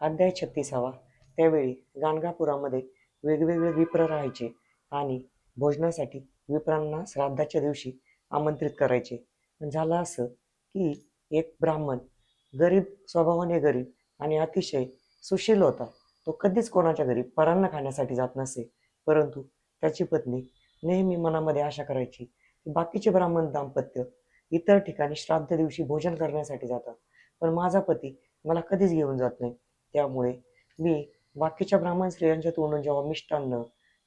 अध्याय छत्तीसावा. त्यावेळी गाणगापुरामध्ये वेगवेगळे विप्र राहायचे आणि भोजनासाठी विप्रांना श्राद्धाच्या दिवशी आमंत्रित करायचे. झालं असं की एक ब्राह्मण गरीब स्वभावाने गरीब आणि अतिशय सुशील होता. तो कधीच कोणाच्या घरी परांना खाण्यासाठी जात नसे परंतु त्याची पत्नी नेहमी मनामध्ये आशा करायची की बाकीचे ब्राह्मण दाम्पत्य इतर ठिकाणी श्राद्ध दिवशी भोजन करण्यासाठी जातात. पण माझा पती मला कधीच घेऊन जात नाही. त्यामुळे मी बाकीच्या ब्राह्मण स्त्रियांच्या तोंडून जेव्हा मिष्टान्न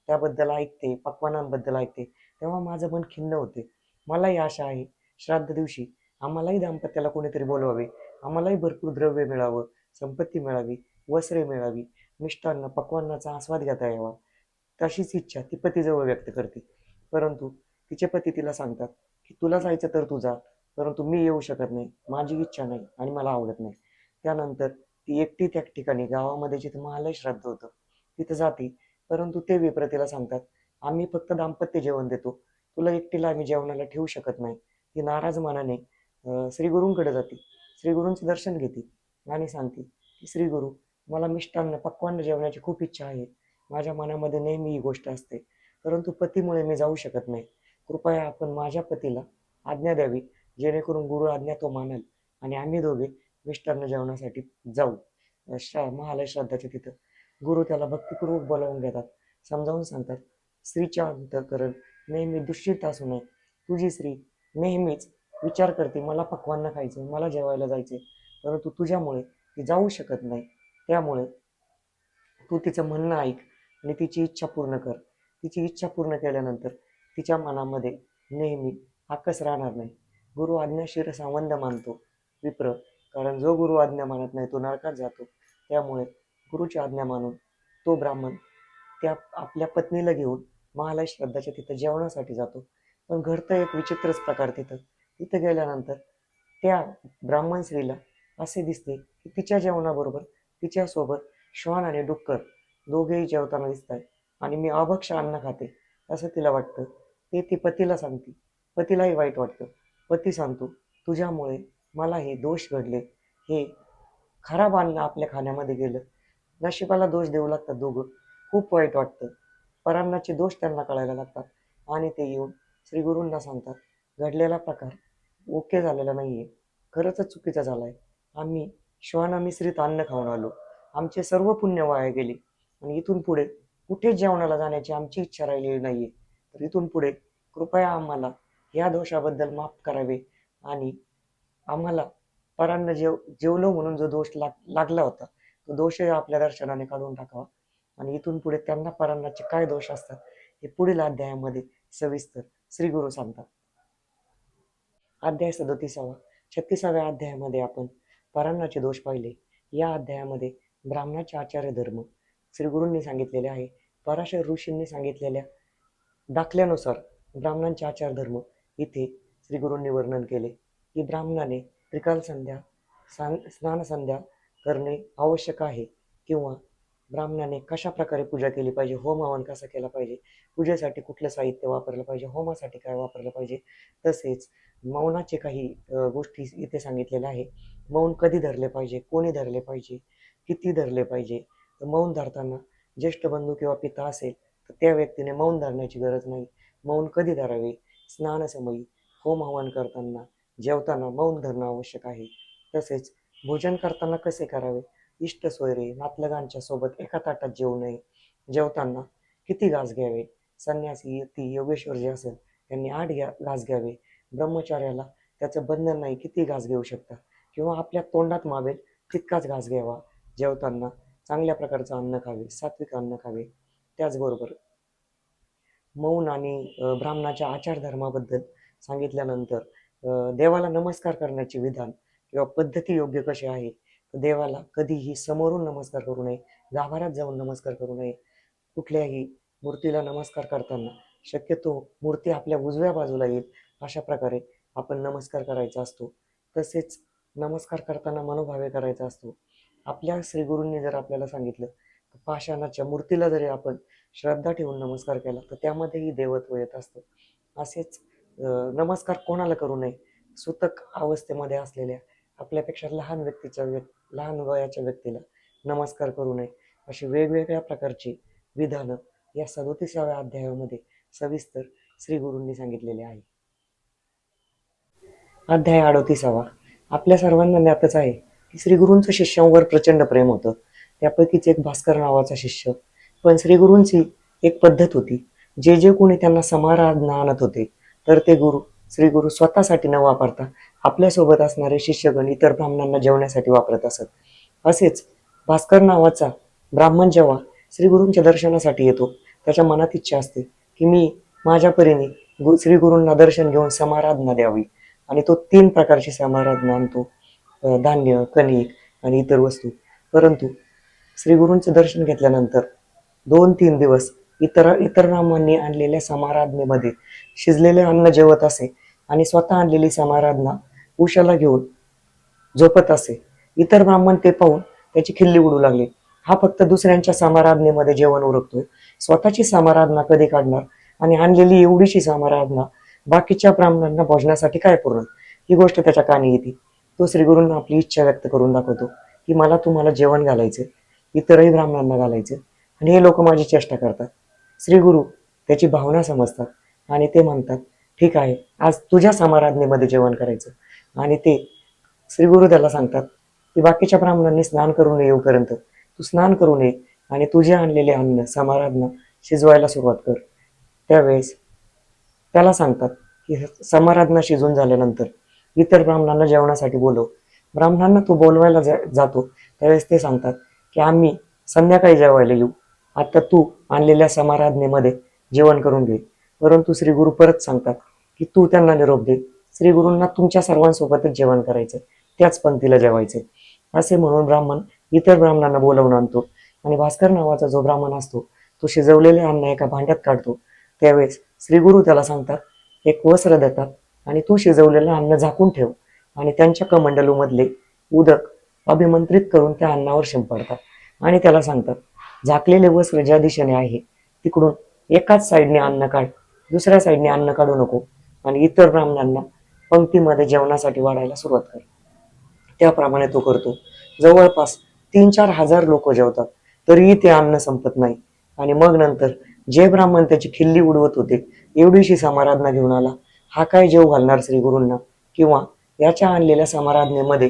त्याबद्दल ऐकते पक्वानांबद्दल ऐकते तेव्हा माझं मन खिन्न होते. मलाही आशा आहे श्राद्ध दिवशी आम्हालाही दाम्पत्याला कोणीतरी बोलवावे. आम्हालाही भरपूर द्रव्य मिळावं संपत्ती मिळावी वस्त्रे मिळावी. मिष्टान्न पक्वान्नाचा आस्वाद घेता यावा. तशीच इच्छा ती पतीजवळ व्यक्त करते. परंतु तिचे पती तिला सांगतात की तुला जायचं तर तू जा परंतु मी येऊ शकत नाही. माझी इच्छा नाही आणि मला आवडत नाही. त्यानंतर ती एकटी त्या ठिकाणी गावामध्ये जिथं महालय श्राद्ध होतं तिथं जाते. परंतु ते विप्र तिला सांगतात आम्ही फक्त दाम्पत्य जेवण देतो. तुला एकटीला आम्ही जेवणाला ठेवू शकत नाही. ती नाराज मनाने श्रीगुरूंकडे जाते. श्रीगुरूंचं दर्शन घेते आणि सांगते की श्रीगुरू मला मिष्टान्न पक्वान्न जेवण्याची खूप इच्छा आहे. माझ्या मनामध्ये नेहमी ही गोष्ट असते. परंतु पतीमुळे मी जाऊ शकत नाही. कृपया आपण माझ्या पतीला आज्ञा द्यावी. जेणेकरून गुरु आज्ञा तो मानेल आणि आम्ही दोघे मिष्टान्न जेवणासाठी जाऊ. श्रा महालय श्राद्धाच्या तिथं. गुरु त्याला भक्तिपूर्वक बोलावून घेतात. समजावून सांगतात स्त्रीच्या अंतकरण नेहमी दुश्चित असू नये तुझी स्त्री नेहमीच विचार करते मला पक्वांना खायचं मला जेवायला जायचे परंतु तुझ्यामुळे ती जाऊ शकत नाही. त्यामुळे तू तिचं म्हणणं ऐक आणि तिची इच्छा पूर्ण कर. तिची इच्छा पूर्ण केल्यानंतर तिच्या मनामध्ये नेहमी आकस राहणार नाही. गुरु आज्ञाशीर सावंद मानतो. विप्र कारण जो गुरु आज्ञा मानत नाही तो नरकात जातो. त्यामुळे गुरुची आज्ञा मानून तो ब्राह्मण त्या आपल्या पत्नीला घेऊन महालय श्रद्धाच्या तिथं जेवणासाठी जातो. पण घडतं एक विचित्रच प्रकार तिथं. तिथं गेल्यानंतर त्या ब्राह्मण स्त्रीला असे दिसते की तिच्या जेवणाबरोबर तिच्यासोबत श्वान आणि डुक्कर दोघेही जेवताना दिसत आहेत आणि मी अभक्ष अन्न खाते असं तिला वाटतं. ते ती पतीला सांगते. पतीलाही वाईट वाटतं. पती सांगतो तुझ्यामुळे मला हे दोष घडले हे खराब अन्न आपल्या खाण्यामध्ये गेलं. नशिबाला दोष देऊ लागतात दोघं. खूप वाईट वाटतं. परांनाचे दोष त्यांना कळायला लागतात आणि ते येऊन श्रीगुरूंना सांगतात घडलेला प्रकार ओके झालेला नाही आहे खरंच चुकीचा झाला आहे आम्ही श्वाना मिश्रित अन्न खाऊन आलो. आमचे सर्व पुण्य वाया गेले. आणि इथून पुढे कुठेच जेवणाला जाण्याची आमची इच्छा राहिलेली नाही आहे तर इथून पुढे कृपया आम्हाला या दोषाबद्दल माफ करावे आणि आम्हाला परांना जेव जेवलो म्हणून जो दोष लाग लागला होता तो दोषही आपल्या दर्शनाने काढून टाकावा. आणि इथून पुढे त्यांना परांनाचे काय दोष असतात हे पुढील अध्यायामध्ये सविस्तर श्री गुरु सांगतात. अध्याय सदोतीसावा. छत्तीसाव्या अध्यायामध्ये आपण परांनाचे दोष पाहिले. या अध्यायामध्ये ब्राह्मणाचे आचार्य धर्म श्री गुरूंनी सांगितलेले आहे. पराशर ऋषींनी सांगितलेल्या दाखल्यानुसार ब्राह्मणांचे आचार धर्म इथे श्री गुरूंनी वर्णन केले. की ब्राह्मणाने त्रिकाल संध्या सान स्नान संध्या करणे आवश्यक आहे किंवा ब्राह्मणाने कशा प्रकारे पूजा केली पाहिजे होम हवन कसा केला पाहिजे पूजेसाठी कुठलं साहित्य वापरलं पाहिजे होमासाठी काय वापरलं पाहिजे तसेच मौनाचे काही गोष्टी इथे सांगितलेल्या आहे. मौन कधी धरले पाहिजे कोणी धरले पाहिजे किती धरले पाहिजे तर मौन धरताना ज्येष्ठ बंधू किंवा पिता असेल तर त्या व्यक्तीने मौन धरण्याची गरज नाही. मौन कधी धरावे? स्नानसमयी होम हवन करताना जेवताना मौन धरणं आवश्यक आहे. तसेच भोजन करताना कसे करावे? इष्ट सोयरे नातलगांच्या सोबत एका ताटात जेवू नये. जेवताना किती घास घ्यावे? संन्यासी ती योगेश्वर जे असेल त्यांनी आठ घ्या घास घ्यावे. ब्रह्मचार्याला त्याचं बंधन नाही किती घास घेऊ शकता? किंवा आपल्या तोंडात मावेल तितकाच घास घ्यावा. जेवताना चांगल्या प्रकारचं अन्न खावे सात्विक अन्न खावे. त्याचबरोबर मौन आणि ब्राह्मणाच्या आचारधर्माबद्दल सांगितल्यानंतर देवाला नमस्कार करण्याचे विधान किंवा पद्धती योग्य कशी आहे? देवाला कधीही समोरून नमस्कार करू नये गाभाऱ्यात जाऊन नमस्कार करू नये. कुठल्याही मूर्तीला नमस्कार करताना शक्यतो मूर्ती आपल्या उजव्या बाजूला येईल अशा प्रकारे आपण नमस्कार करायचा असतो. तसेच नमस्कार करताना मनोभावे करायचा असतो. आपल्या श्रीगुरूंनी जर आपल्याला सांगितलं तर पाषाणाच्या मूर्तीला जरी आपण श्रद्धा ठेवून नमस्कार केला तर त्यामध्येही देवत्व येत असतं. असेच नमस्कार कोणाला करू नये. सुतक अवस्थेमध्ये असलेल्या आपल्यापेक्षा लहान व्यक्तीच्या व्यक् लहान वयाच्या व्यक्तीला नमस्कार करू नये. अशी वेगवेगळ्या प्रकारची विधानं या सदोतीसाव्या अध्यायामध्ये सविस्तर श्री गुरूंनी सांगितलेले आहे. अध्याय अडोतीसावा. आपल्या सर्वांना ज्ञातच आहे की श्री गुरूंचं शिष्यांवर प्रचंड प्रेम होतं. त्यापैकीच एक भास्कर नावाचा शिष्य. पण श्री गुरूंची एक पद्धत होती. जे जे कोणी त्यांना समाराधना आणत होते तर ते गुरु श्री गुरु स्वतःसाठी न वापरता आपल्यासोबत असणारे शिष्यगण इतर ब्राह्मणांना जेवण्यासाठी वापरत असत. असेच भास्कर नावाचा ब्राह्मण जेव्हा श्री गुरूंच्या दर्शनासाठी येतो त्याच्या मनात इच्छा असते की मी माझ्या परीने गु श्री गुरूंना दर्शन घेऊन समाराधना द्यावी आणि तो तीन प्रकारची समाराधना आणतो. धान्य कणिक आणि इतर वस्तू. परंतु श्री गुरूंचं दर्शन घेतल्यानंतर दोन तीन दिवस इतर इतर ब्राह्मणांनी आणलेल्या समाराधनेमध्ये शिजलेले अन्न जेवत असे आणि स्वतः आणलेली समाराधना उशाला घेऊन झोपत असे. इतर ब्राह्मण ते पाहून त्याची खिल्ली उडू लागली. हा फक्त दुसऱ्यांच्या समाराधनेमध्ये जेवण उरकतोय. स्वतःची समाराधना कधी काढणार आणि आणलेली एवढीशी समाराधना बाकीच्या ब्राह्मणांना भोजनासाठी काय पूर्ण ही गोष्ट त्याच्या कानी येते. तो श्रीगुरूंना आपली इच्छा व्यक्त करून दाखवतो की मला तुम्हाला जेवण घालायचं इतरही ब्राह्मणांना घालायचं आणि हे लोक माझी चेष्टा करतात. श्रीगुरु त्याची भावना समजतात आणि ते म्हणतात ठीक आहे आज तुझ्या समाराधनेमध्ये जेवण करायचं. आणि ते श्रीगुरु त्याला सांगतात की बाकीच्या ब्राह्मणांनी स्नान करून येऊपर्यंत. तू स्नान करून ये आणि तुझे आणलेले अन्न समाराधना शिजवायला सुरुवात कर. त्यावेळेस त्याला सांगतात की समाराधना शिजून झाल्यानंतर इतर ब्राह्मणांना जेवणासाठी बोलव. ब्राह्मणांना तू बोलवायला जा- जातो. त्यावेळेस ते सांगतात की आम्ही संध्याकाळी जेवायला येऊ. आता तू आणलेल्या समाराधनेमध्ये जेवण करून घे. परंतु श्री गुरु परत सांगतात की तू त्यांना निरोप दे. श्री गुरूंना तुमच्या सर्वांसोबतच जेवण करायचं त्याच पंक्तीला जेवायचे असे म्हणून ब्राह्मण इतर ब्राह्मणांना बोलवून आणतो. आणि भास्कर नावाचा जो ब्राह्मण असतो तो शिजवलेले अन्न एका भांड्यात काढतो. त्यावेळेस श्री गुरु त्याला सांगतात एक वस्त्र देतात आणि तू शिजवलेलं अन्न झाकून ठेव. आणि त्यांच्या कमंडलूमधले उदक अभिमंत्रित करून त्या अन्नावर शिंपडतात. आणि त्याला सांगतात झाकलेले वस्त्र ज्या दिशेने आहे तिकडून एकाच साईडने अन्न काढ दुसऱ्या साईडने अन्न काढू नको आणि इतर ब्राह्मणांना पंक्तीमध्ये जेवणासाठी वाढायला सुरुवात कर. त्याप्रमाणे तो करतो. जवळपास तीन चार हजार लोक जेवतात तरीही ते अन्न संपत नाही. आणि मग नंतर जे ब्राह्मण त्याची खिल्ली उडवत होते एवढीशी समाराधना घेऊन आला हा काय जेव घालणार श्री गुरूंना किंवा याच्या आणलेल्या समाराधनेमध्ये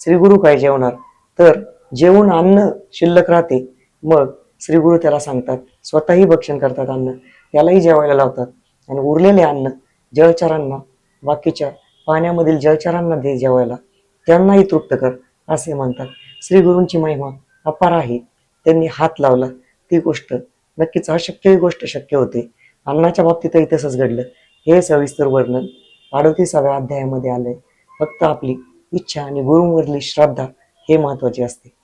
श्री गुरु काय जेवणार? तर जेवून अन्न शिल्लक राहते मग श्री गुरु त्याला सांगतात स्वतःही भक्षण करतात अन्न त्यालाही जेवायला लावतात आणि उरलेले अन्न जलचरांना बाकीच्या पाण्यामधील जलचरांना दे जेवायला. त्यांनाही तृप्त कर असे म्हणतात. श्री गुरूंची महिमा अपार आहे. त्यांनी हात लावला. ती गोष्ट नक्कीच अशक्य ही गोष्ट शक्य होते. अन्नाच्या बाबतीतही तसंच घडलं. हे सविस्तर वर्णन अडतीसाव्या अध्यायामध्ये आलंय. फक्त आपली इच्छा आणि गुरुंवरली श्रद्धा हे महत्त्वाचे असते.